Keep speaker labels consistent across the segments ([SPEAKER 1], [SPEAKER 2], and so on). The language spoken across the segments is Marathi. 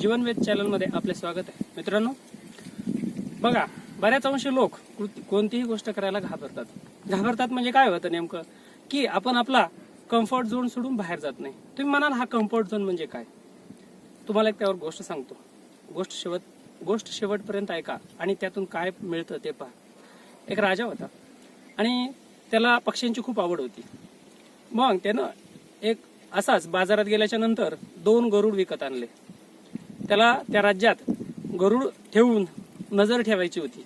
[SPEAKER 1] जीवनवेद चॅनलमध्ये आपले स्वागत आहे. मित्रांनो बघा बऱ्याच अंश लोक कृत- कोणतीही गोष्ट करायला घाबरतात. घाबरतात म्हणजे काय होतं नेमकं? की आपण आपला कम्फर्ट झोन सोडून बाहेर जात नाही. तुम्ही म्हणाल हा कम्फर्ट झोन म्हणजे काय? तुम्हाला एक त्यावर गोष्ट सांगतो. गोष्ट शेवट गोष्ट शेवटपर्यंत ऐका आणि त्यातून काय मिळतं ते पहा. एक राजा होता आणि त्याला पक्ष्यांची खूप आवड होती. मग त्यानं एक असाच बाजारात गेल्याच्यानंतर दोन गरुड विकत आणले. त्याला त्या राज्यात गरुड ठेवून नजर ठेवायची होती.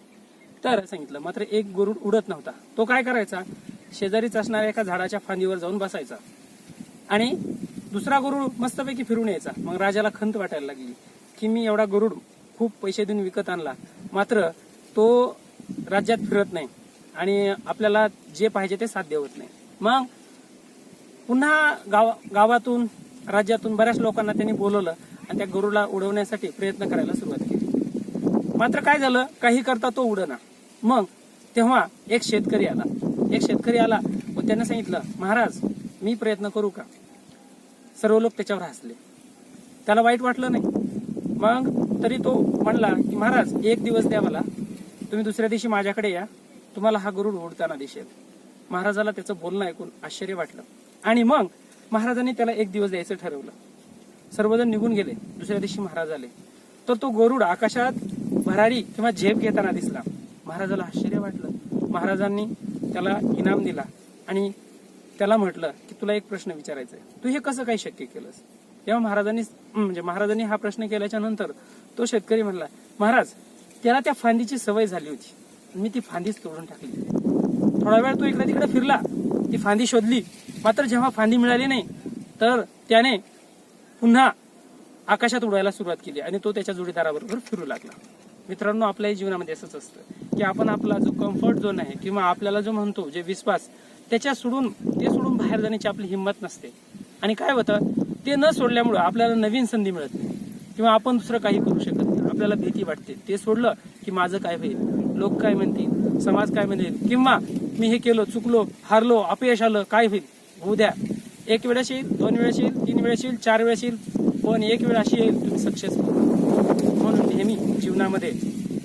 [SPEAKER 1] तर सांगितलं मात्र एक गरुड उडत नव्हता. तो काय करायचा? शेजारीच असणाऱ्या एका झाडाच्या फांदीवर जाऊन बसायचा. आणि दुसरा गरुड मस्तपैकी फिरून यायचा. मग राजाला खंत वाटायला लागली की मी एवढा गरुड खूप पैसे देऊन विकत आणला. मात्र तो राज्यात फिरत नाही आणि आपल्याला जे पाहिजे ते साध्य होत नाही. मग पुन्हा गाव गावातून राज्यातून बऱ्याच लोकांना त्यांनी बोलवलं. आणि त्या गरुडला उडवण्यासाठी प्रयत्न करायला सुरुवात केली. मात्र काय झालं? काही करता तो उडना. मग तेव्हा एक शेतकरी आला. एक शेतकरी आला व त्याने सांगितलं महाराज मी प्रयत्न करू का? सर्व लोक त्याच्यावर हसले. त्याला वाईट वाटलं नाही. मग तरी तो म्हणला की महाराज एक दिवस द्या मला. तुम्ही दुसऱ्या दिवशी माझ्याकडे या. तुम्हाला हा गरुड उडताना दिसेल. महाराजाला त्याचं बोलणं ऐकून आश्चर्य वाटलं. आणि मग महाराजांनी त्याला एक दिवस द्यायचं ठरवलं. सर्वजण निघून गेले. दुसऱ्या दिवशी महाराज आले. तर तो गरुड आकाशात भरारी किंवा झेप घेताना दिसला. महाराजाला आश्चर्य वाटलं. महाराजांनी त्याला इनाम दिला आणि त्याला म्हटलं की तुला एक प्रश्न विचारायचा आहे. तू हे कसं काही शक्य केलंस? तेव्हा महाराजांनी म्हणजे महाराजांनी हा प्रश्न केल्याच्यानंतर तो शेतकरी म्हणला महाराज त्याला त्या फांदीची सवय झाली होती. मी ती फांदीच तोडून टाकली. थोडा वेळ तो इकडे तिकडे फिरला. ती फांदी शोधली. मात्र जेव्हा फांदी मिळाली नाही तर त्याने पुन्हा आकाशात उडायला सुरुवात केली आणि तो त्याच्या जोडीदाराबरोबर फिरू लागला. मित्रांनो आपल्याही जीवनामध्ये असंच असतं की आपण आपला जो कम्फर्ट झोन आहे किंवा आपल्याला जो म्हणतो जे विश्वास त्याच्या सोडून ते सोडून बाहेर जाण्याची आपली हिंमत नसते. आणि काय होतं ते न सोडल्यामुळं आपल्याला नवीन संधी मिळत नाही किंवा आपण दुसरं काही करू शकत नाही. आपल्याला भीती वाटते. ते सोडलं की माझं काय होईल? लोक काय म्हणतील? समाज काय म्हणेल? किंवा मी हे केलं चुकलो हारलो अपयश आलं काय होईल? होऊ द्या. एक वेळेस येईल दोन वेळेस येईल तीन वेळेस येईल चार वेळेस येईल पण एक वेळ अशी येईल तुम्ही सक्सेसफुल म्हणून नेहमी जीवनामध्ये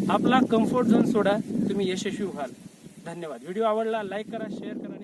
[SPEAKER 1] आपला कम्फर्ट झोन सोडा तुम्ही यशस्वी व्हाल. धन्यवाद. व्हिडिओ आवडला लाईक करा शेअर करा.